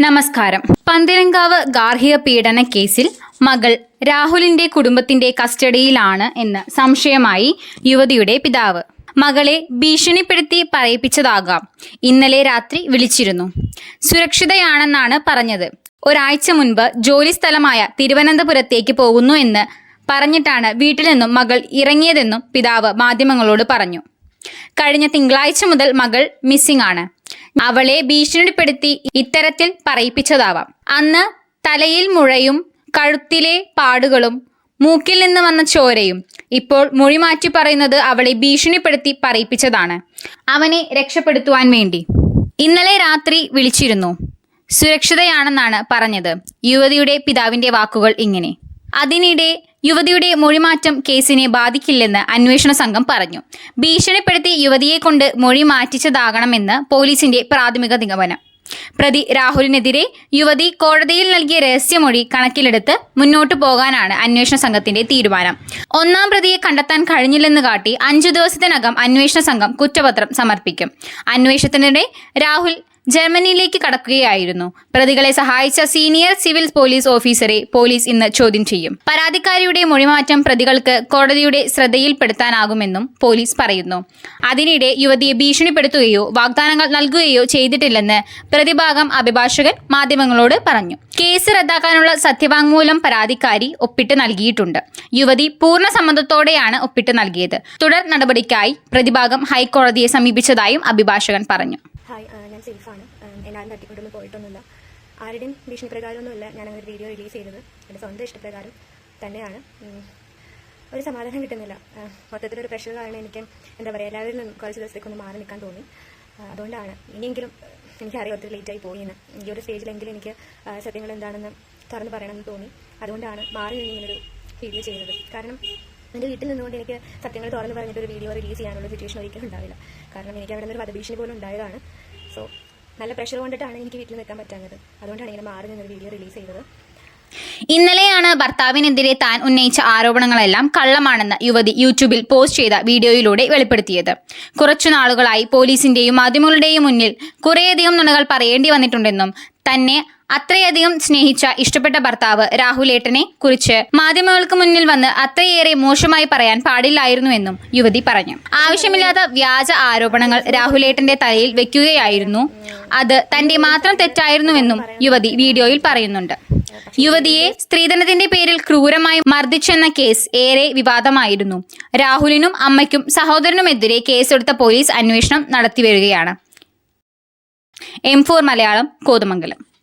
നമസ്കാരം. പന്തിരങ്കാവ് ഗാർഹിക പീഡന കേസിൽ മകൾ രാഹുലിന്റെ കുടുംബത്തിന്റെ കസ്റ്റഡിയിലാണ് എന്ന് സംശയമായി യുവതിയുടെ പിതാവ്. മകളെ ഭീഷണിപ്പെടുത്തി പറയിപ്പിച്ചതാകാം. ഇന്നലെ രാത്രി വിളിച്ചിരുന്നു. സുരക്ഷിതയാണെന്നാണ് പറഞ്ഞത്. ഒരാഴ്ച മുൻപ് ജോലി സ്ഥലമായ തിരുവനന്തപുരത്തേക്ക് പോകുന്നു എന്ന് പറഞ്ഞിട്ടാണ് വീട്ടിൽ നിന്നും മകൾ ഇറങ്ങിയതെന്നും പിതാവ് മാധ്യമങ്ങളോട് പറഞ്ഞു. കഴിഞ്ഞ തിങ്കളാഴ്ച മുതൽ മകൾ മിസ്സിംഗ് ആണ്. അവളെ ഭീഷണിപ്പെടുത്തി ഇത്തരത്തിൽ പറയിപ്പിച്ചതാവാം. അന്ന് തലയിൽ മുഴയും കഴുത്തിലെ പാടുകളും മൂക്കിൽ നിന്ന് വന്ന ചോരയും ഇപ്പോൾ മൊഴി മാറ്റി പറയുന്നത് അവളെ ഭീഷണിപ്പെടുത്തി പറയിപ്പിച്ചതാണ്. അവനെ രക്ഷപ്പെടുത്തുവാൻ വേണ്ടി. ഇന്നലെ രാത്രി വിളിച്ചിരുന്നു. സുരക്ഷിതയാണെന്നാണ് പറഞ്ഞത്. യുവതിയുടെ പിതാവിന്റെ വാക്കുകൾ ഇങ്ങനെ. അതിനിടെ യുവതിയുടെ മൊഴിമാറ്റം കേസിനെ ബാധിക്കില്ലെന്ന് അന്വേഷണ സംഘം പറഞ്ഞു. ഭീഷണിപ്പെടുത്തി യുവതിയെ കൊണ്ട് മൊഴി മാറ്റിച്ചതാകണമെന്ന് പോലീസിന്റെ പ്രാഥമിക നിഗമനം. പ്രതി രാഹുലിനെതിരെ യുവതി കോടതിയിൽ നൽകിയ രഹസ്യമൊഴി കണക്കിലെടുത്ത് മുന്നോട്ടു പോകാനാണ് അന്വേഷണ സംഘത്തിന്റെ തീരുമാനം. ഒന്നാം പ്രതിയെ കണ്ടെത്താൻ കഴിഞ്ഞില്ലെന്ന് കാട്ടി അഞ്ചു ദിവസത്തിനകം അന്വേഷണ സംഘം കുറ്റപത്രം സമർപ്പിക്കും. അന്വേഷണത്തിനിടെ രാഹുൽ ജർമ്മനിയിലേക്ക് കടക്കുകയായിരുന്നു. പ്രതികളെ സഹായിച്ച സീനിയർ സിവിൽ പോലീസ് ഓഫീസറെ പോലീസ് ഇന്ന് ചോദ്യം ചെയ്യും. പരാതിക്കാരിയുടെ മൊഴിമാറ്റം പ്രതികൾക്ക് കോടതിയുടെ ശ്രദ്ധയിൽപ്പെടുത്താനാകുമെന്നും പോലീസ് പറയുന്നു. അതിനിടെ യുവതിയെ ഭീഷണിപ്പെടുത്തുകയോ വാഗ്ദാനങ്ങൾ നൽകുകയോ ചെയ്തിട്ടില്ലെന്ന് പ്രതിഭാഗം അഭിഭാഷകൻ മാധ്യമങ്ങളോട് പറഞ്ഞു. കേസ് റദ്ദാക്കാനുള്ള സത്യവാങ്മൂലം പരാതിക്കാരി ഒപ്പിട്ട് നൽകിയിട്ടുണ്ട്. യുവതി പൂർണ സമ്മതത്തോടെയാണ് ഒപ്പിട്ട് നൽകിയത്. തുടർ നടപടിക്കായി പ്രതിഭാഗം ഹൈക്കോടതിയെ സമീപിച്ചതായും അഭിഭാഷകൻ പറഞ്ഞു. ഹായ് ഞാൻ സേഫാണ് എല്ലാവരും തട്ടിക്കൊണ്ടൊന്നും പോയിട്ടൊന്നുമില്ല. ആരുടെയും ഭീഷണി പ്രകാരമൊന്നുമില്ല ഞാൻ അങ്ങനെ ഒരു വീഡിയോ റിലീസ് ചെയ്തത്. എന്റെ സ്വന്തം ഇഷ്ടപ്രകാരം തന്നെയാണ്. ഒരു സമാധാനം കിട്ടുന്നില്ല. മൊത്തത്തിലൊരു പ്രഷർ കാരണം എനിക്ക് എന്താ പറയുക എല്ലാവരിൽ നിന്നും കുറച്ച് ദിവസത്തേക്കൊന്ന് മാറി നിൽക്കാൻ തോന്നി. അതുകൊണ്ടാണ് ഇനിയെങ്കിലും എനിക്കറിയാം ഒത്തിരി ലേറ്റായി പോയി എന്ന്. ഈ ഒരു സ്റ്റേജിലെങ്കിലും എനിക്ക് സത്യങ്ങൾ എന്താണെന്ന് തുറന്ന് പറയണമെന്ന് തോന്നി. അതുകൊണ്ടാണ് മാറി ഇങ്ങനൊരു വീഡിയോ ചെയ്യുന്നത് കാരണം എന്റെ വീട്ടിൽ നിന്നുകൊണ്ട് എനിക്ക് സത്യങ്ങൾ തുറന്ന് പറഞ്ഞിട്ട് ഒരു വീഡിയോ റിലീസ് ചെയ്യാനുള്ള സിറ്റുവേഷൻ ഒരിക്കലും ഉണ്ടാവില്ല. കാരണം എനിക്ക് അവിടെ നിന്ന് ഒരു വധഭീഷണി പോലും ഉണ്ടായതാണ്. സോ നല്ല പ്രഷർ കൊണ്ടിട്ടാണ് എനിക്ക് വീട്ടിൽ നിൽക്കാൻ പറ്റാത്തത് അതുകൊണ്ടാണ് ഇങ്ങനെ മാറി നിന്നൊരു വീഡിയോ റിലീസ് ചെയ്തത്. ഇന്നലെയാണ് ഭർത്താവിനെതിരെ താൻ ഉന്നയിച്ച ആരോപണങ്ങളെല്ലാം കള്ളമാണെന്ന് യുവതി യൂട്യൂബിൽ പോസ്റ്റ് ചെയ്ത വീഡിയോയിലൂടെ വെളിപ്പെടുത്തിയത്. കുറച്ചു നാളുകളായി പോലീസിന്റെയും മാധ്യമങ്ങളുടെയും മുന്നിൽ കുറേയധികം നുണകൾ പറയേണ്ടി വന്നിട്ടുണ്ടെന്നും തന്നെ അത്രയധികം സ്നേഹിച്ച ഇഷ്ടപ്പെട്ട ഭർത്താവ് രാഹുലേട്ടനെ കുറിച്ച് മാധ്യമങ്ങൾക്ക് മുന്നിൽ വന്ന് അത്രയേറെ മോശമായി പറയാൻ പാടില്ലായിരുന്നുവെന്നും യുവതി പറഞ്ഞു. ആവശ്യമില്ലാത്ത വ്യാജ ആരോപണങ്ങൾ രാഹുലേട്ടന്റെ തലയിൽ വെക്കുകയായിരുന്നു. അത് തന്റെ മാത്രം തെറ്റായിരുന്നുവെന്നും യുവതി വീഡിയോയിൽ പറയുന്നുണ്ട്. യുവതിയെ സ്ത്രീധനത്തിന്റെ പേരിൽ ക്രൂരമായി മർദ്ദിച്ചെന്ന കേസ് ഏറെ വിവാദമായിരുന്നു. രാഹുലിനും അമ്മയ്ക്കും സഹോദരനുമെതിരെ കേസെടുത്ത പോലീസ് അന്വേഷണം നടത്തിവരികയാണ്. M four Malayalam Kothamangalam.